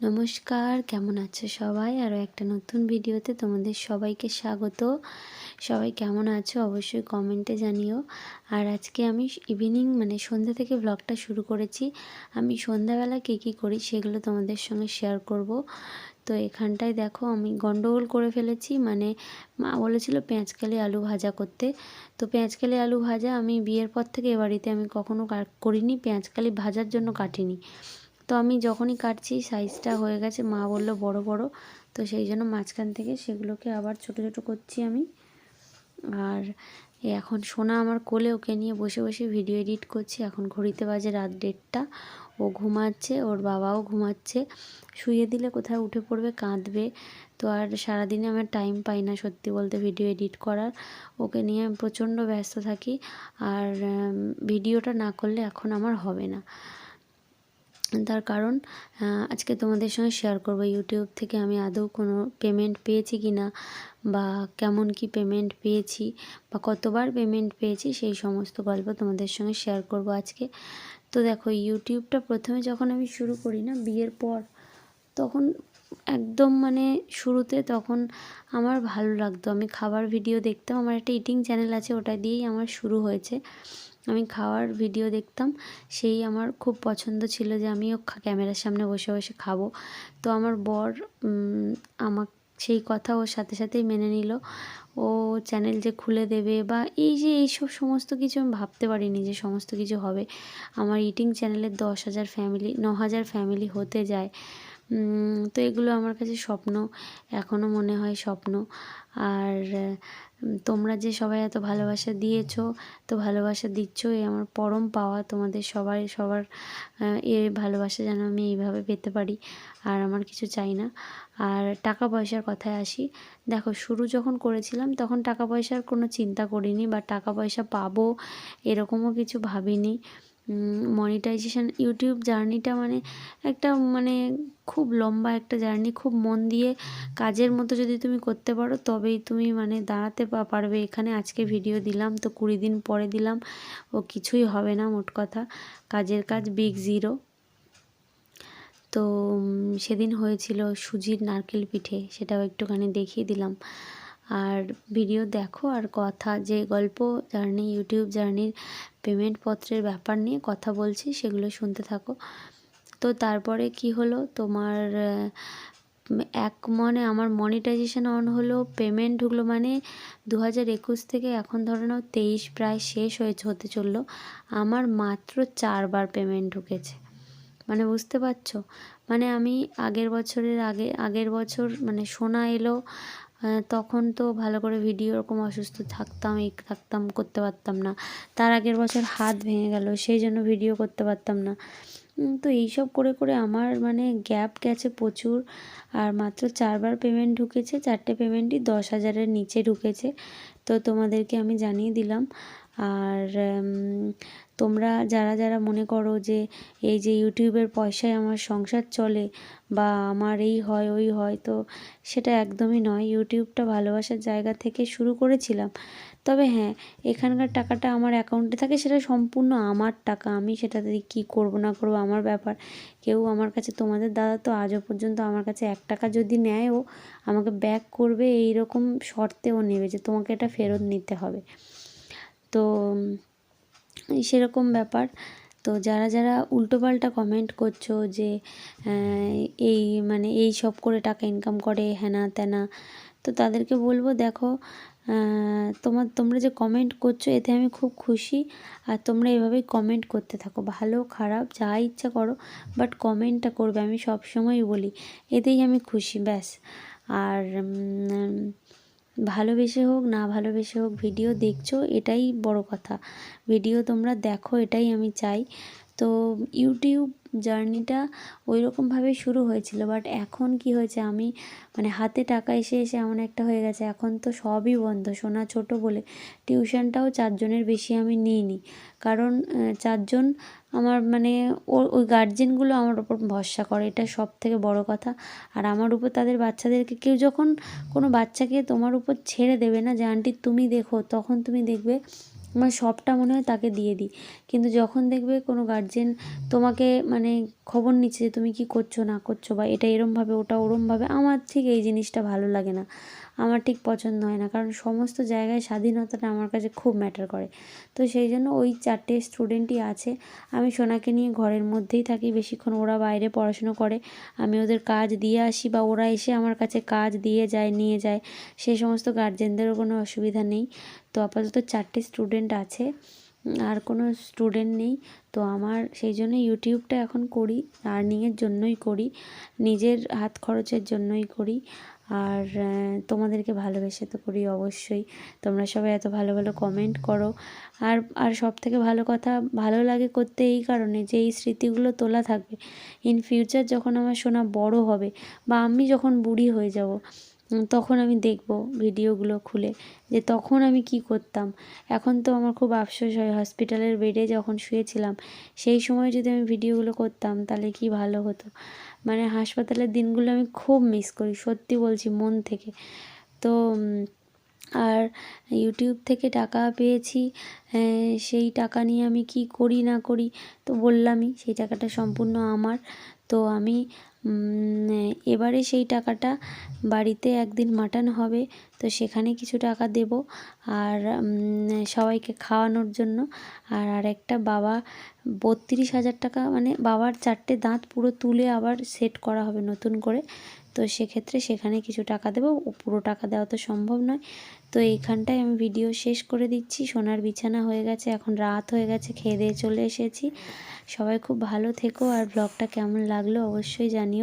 নমস্কার, কেমন আছো সবাই? আরও একটা নতুন ভিডিওতে তোমাদের সবাইকে স্বাগত। সবাই কেমন আছো অবশ্যই কমেন্টে জানিও। আর আজকে আমি ইভিনিং মানে সন্ধ্যা থেকে ব্লগটা শুরু করেছি। আমি সন্ধ্যাবেলা কী কী করি সেগুলো তোমাদের সঙ্গে শেয়ার করব। তো এখানটায় দেখো আমি গন্ডগোল করে ফেলেছি। মানে মা বলেছিল পেঁয়াজকালি আলু ভাজা করতে। তো পেঁয়াজকালি আলু ভাজা আমি বিয়ের পর থেকে এ বাড়িতে আমি কখনও করিনি। পেঁয়াজকালি ভাজার জন্য কাটিনি। তো আমি যখনই কাটছি সাইজটা হয়ে গেছে, মা বলল বড় বড়। তো সেই জন্য মাঝখান থেকে সেগুলোকে আবার ছোট ছোট করছি আমি। আর এখন সোনা আমার কোলে ওকে নিয়ে বসে বসে ভিডিও এডিট করছি। এখন ঘড়িতে বাজে রাত দেড়টা। ও ঘুমাচ্ছে, ওর বাবাও ঘুমাচ্ছে। শুয়ে দিলে কোথায় উঠে পড়বে, কাঁদবে। তো আর সারাদিনে আমার টাইম পাই না সত্যি বলতে ভিডিও এডিট করার। ওকে নিয়ে আমি প্রচণ্ড ব্যস্ত থাকি। আর ভিডিওটা না করলে এখন আমার হবে না। তার কারণ আজকে তোমাদের সঙ্গে শেয়ার করব। ইউটিউব থেকে আমি আদৌ কোনো পেমেন্ট পেয়েছি কি না, বা কেমন কি পেমেন্ট পেয়েছি, বা কতবার পেমেন্ট পেয়েছি, সেই সমস্ত গল্প তোমাদের সঙ্গে শেয়ার করব আজকে। তো দেখো ইউটিউবটা প্রথমে যখন আমি শুরু করি না, বিয়ের পর, তখন একদম মানে শুরুতে তখন আমার ভালো লাগতো। আমি খাবার ভিডিও দেখতাম, আমার একটা ইটিং চ্যানেল আছে, ওটা দিয়েই আমার শুরু হয়েছে। আমি খাওয়ার ভিডিও দেখতাম, সেই আমার খুব পছন্দ ছিল যে আমিও ক্যামেরার সামনে বসে বসে খাব। তো আমার বর আমার সেই কথা ওর সাথে সাথেই মেনে নিল। ও চ্যানেল যে খুলে দেবে বা এই যে এইসব সমস্ত কিছু আমি ভাবতে পারিনি যে সমস্ত কিছু হবে। আমার ইটিং চ্যানেলের দশ হাজার ফ্যামিলি ন হাজার ফ্যামিলি হতে যায়। তো এগুলো আমার কাছে স্বপ্ন এখনও মনে হয় স্বপ্ন। আর তোমরা যে সবাই এত ভালোবাসা দিয়েছ তো ভালোবাসা দিচ্ছ এই আমার পরম পাওয়া তোমাদের সবাই সবার এ ভালোবাসা যেন আমি এইভাবে পেতে পারি, আর আমার কিছু চাই না। আর টাকা পয়সার কথায় আসি, দেখো শুরু যখন করেছিলাম তখন টাকা পয়সার কোনো চিন্তা করিনি বা টাকা পয়সা পাবো এরকমও কিছু ভাবিনি। মনিটাইজেশান ইউটিউব জার্নিটা মানে একটা মানে খুব লম্বা একটা জার্নি খুব মন দিয়ে কাজের মতো যদি তুমি করতে পারো, তবেই তুমি মানে দাঁড়াতে পারবে। এখানে আজকে ভিডিও দিলাম, তো কুড়ি দিন পরে দিলাম, ও কিছুই হবে না মোট কথা। কাজের কাজ বিগ জিরো তো সেদিন হয়েছিল সুজির নারকেল পিঠে, সেটাও একটুখানি দেখিয়ে দিলাম। আর ভিডিও দেখো আর কথা, যে গল্প জার্নি ইউটিউব জার্নির পেমেন্ট পত্রের ব্যাপার নিয়ে কথা বলছি, সেগুলো শুনতে থাকো। তো তারপরে কি হলো? তোমার এক মনে আমার মনিটাইজেশন অন হলো পেমেন্ট ঢুকলো মানে দু হাজার একুশ থেকে এখন ধরে নাও তেইশ প্রায় শেষ হয়েছে হতে চলল। আমার মাত্র চারবার পেমেন্ট ঢুকেছে। মানে বুঝতে পারছ? মানে আমি আগের বছরের আগে, আগের বছর মানে সোনা এলো তখন তো ভালো করে ভিডিও ওরকম অসুস্থ থাকতাম এই থাকতাম, করতে পারতাম না। তার আগের বছর হাত ভেঙে গেল, সেই জন্য ভিডিও করতে পারতাম না। তো এইসব করে করে আমার মানে গ্যাপ গেছে প্রচুর। আর মাত্র চারবার পেমেন্ট ঢুকেছে, চারটে পেমেন্টই দশ হাজারের নিচে ঢুকেছে। তো তোমাদেরকে আমি জানিয়ে দিলাম আর তোমরা যারা যারা মনে করো যে এই যে ইউটিউবের পয়সায় আমার সংসার চলে বা আমার এই হয়, ওই হয়, তো সেটা একদমই নয়। ইউটিউবটা ভালোবাসার জায়গা থেকে শুরু করেছিলাম। তবে হ্যাঁ এখানকার টাকাটা আমার অ্যাকাউন্টে থাকে, সেটা সম্পূর্ণ আমার টাকা। আমি সেটাতে কী করব, না করব, আমার ব্যাপার। কেউ আমার কাছে, তোমাদের দাদা তো আজও পর্যন্ত আমার কাছে এক টাকা যদি নেয়ও, আমাকে ব্যাক করবে এই রকম শর্তেও নেবে যে তোমাকে এটা ফেরত নিতে হবে। তো সেরকম ব্যাপার। তো যারা যারা উল্টোপাল্টা কমেন্ট করছ যে এই মানে এই সব করে টাকা ইনকাম করে হ্যানা ত্যানা তো তাদেরকে বলব দেখো তোমার, তোমরা যে কমেন্ট করছ এতে আমি খুব খুশি। আর তোমরা এভাবেই কমেন্ট করতে থাকো, ভালো, খারাপ, যা ইচ্ছা করো বাট কমেন্টটা করবে, আমি সব সময়ই বলি। এতেই আমি খুশি, ব্যাস। আর ভালোবেসে হোক, না ভালোবেসে হোক, ভিডিও দেখছ, এটাই বড় কথা। ভিডিও তোমরা দেখো, এটাই আমি চাই। তো ইউটিউব জার্নিটা ওই রকমভাবে শুরু হয়েছিল। বাট এখন কি হয়েছে, আমি মানে হাতে টাকা এসে এসে এমন একটা হয়ে গেছে, এখন তো সবই বন্ধ। সোনা ছোট বলে টিউশনটাও চারজনের বেশি আমি নিইনি। কারণ চারজন আমার মানে ওই গার্জেনগুলো আমার ওপর ভরসা করে, এটা সব থেকে বড় কথা। আর আমার উপর তাদের বাচ্চাদেরকে কেউ যখন কোনো বাচ্চাকে তোমার উপর ছেড়ে দেবে না যে, আন্টি তুমি দেখো, তখন তুমি দেখবে আমার সবটা মনে হয় তাকে দিয়ে দিই। কিন্তু যখন দেখবে কোনো গার্জেন তোমাকে মানে খবর নিচ্ছে যে তুমি কি করছ, না করছ বা এটা এরমভাবে ওটা ওরমভাবে আমার ঠিক এই জিনিসটা ভালো লাগে না। আমার ঠিক পছন্দ হয় না। কারণ সমস্ত জায়গায় স্বাধীনতাটা আমার কাছে খুব ম্যাটার করে। তো সেই জন্য ওই চারটে স্টুডেন্টই আছে। আমি সোনাকে নিয়ে ঘরের মধ্যেই থাকি। বেশিক্ষণ ওরা বাইরে পড়াশুনো করে। আমি ওদের কাজ দিয়ে আসি বা ওরা এসে আমার কাছে কাজ দিয়ে যায়, নিয়ে যায়। সেই সমস্ত গার্জেনদেরও কোনো অসুবিধা নেই। তো আপাতত চারটে স্টুডেন্ট আছে আর কোনো স্টুডেন্ট নেই। তো আমার সেই জন্য ইউটিউবটা এখন করি আর্নিংয়ের জন্যই করি, নিজের হাত খরচের জন্যই করি। আর তোমাদেরকে ভালোবেসে তো করি অবশ্যই। তোমরা সবাই এত ভালো ভালো কমেন্ট করো। আর আর সব থেকে ভালো কথা, ভালো লাগে করতে এই কারণে যে এই স্মৃতিগুলো তোলা থাকবে। ইন ফিউচার যখন আমার সোনা বড় হবে, বা আমি যখন বুড়ি হয়ে যাব তখন আমি দেখব ভিডিওগুলো খুলে যে তখন আমি কি করতাম। এখন তো আমার খুব আফসোস হয় হসপিটালের বেডে যখন শুয়েছিলাম, সেই সময় যদি আমি ভিডিওগুলো করতাম তাহলে কি ভালো হতো? মানে হাসপাতালের দিনগুলো আমি খুব মিস করি, সত্যি বলছি মন থেকে। তো আর ইউটিউব থেকে টাকা পেয়েছি সেই টাকা নিয়ে আমি কি করি না করি তো বললামই, সেই টাকাটা সম্পূর্ণ আমার। তো আমি এবারে সেই টাকাটা বাড়িতে একদিন মাটন হবে, তো সেখানে কিছু টাকা দেব। আর সবাইকে খাওয়ানোর জন্য। আর আর একটা বাবা, বত্রিশ হাজার টাকা মানে বাবার চারটে দাঁত পুরো তুলে আবার সেট করা হবে নতুন করে। তো সেক্ষেত্রে সেখানে কিছু টাকা দেবো। পুরো টাকা দেওয়া তো সম্ভব নয়। তো এইখানটায় আমি ভিডিও শেষ করে দিচ্ছি। সোনার বিছানা হয়ে গেছে, এখন রাত হয়ে গেছে, খেয়ে দিয়ে চলে এসেছি। সবাই খুব ভালো থেকো, আর ব্লগটা কেমন লাগল অবশ্যই জানিও।